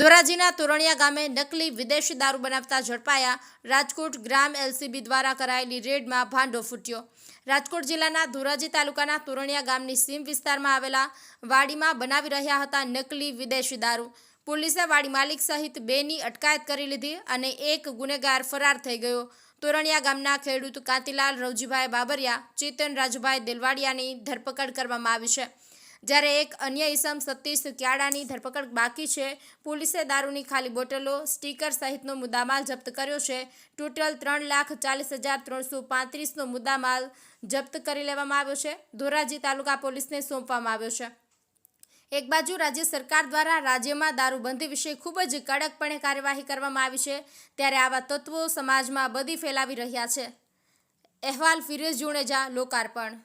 ધોરાજીના તોરણિયા ગામે નકલી વિદેશી દારૂ બનાવતા ઝડપાયા. રાજકોટ ગ્રામ એલસીબી દ્વારા કરાયેલી રેડમાં ભાંડો ફૂટ્યો. રાજકોટ જિલ્લાના ધોરાજી તાલુકાના તોરણિયા ગામની સીમ વિસ્તારમાં આવેલા વાડીમાં બનાવી રહ્યા હતા નકલી વિદેશી દારૂ. પોલીસે વાડી માલિક સહિત બેની અટકાયત કરી લીધી અને એક ગુનેગાર ફરાર થઈ ગયો. તોરણિયા ગામના ખેડૂત કાંતિલાલ રવજીભાઈ બાબરિયા, ચેતન રાજુભાઈ દિલવાડિયાની ધરપકડ કરવામાં આવી છે. જ્યારે એક અન્ય ઇસમ સતીશ ક્યાડાની ધરપકડ બાકી છે, પોલીસે દારૂની ખાલી બોટલો, સ્ટીકર સહિતનો મુદ્દામાલ જપ્ત કર્યો છે. ટોટલ ત્રણ લાખ ચાલીસ હજાર ત્રણસો પાંત્રીસનો મુદ્દામાલ જપ્ત કરી લેવામાં આવ્યો છે. ધોરાજી તાલુકા પોલીસને સોંપવામાં આવ્યો છે. એક બાજુ રાજ્ય સરકાર દ્વારા રાજ્યમાં દારૂબંધી વિશે ખૂબ જ કડકપણે કાર્યવાહી કરવામાં આવી છે, ત્યારે આવા તત્વો સમાજમાં બદી ફેલાવી રહ્યા છે. અહેવાલ ફિરોઝ જુણેજા, લોકાર્પણ.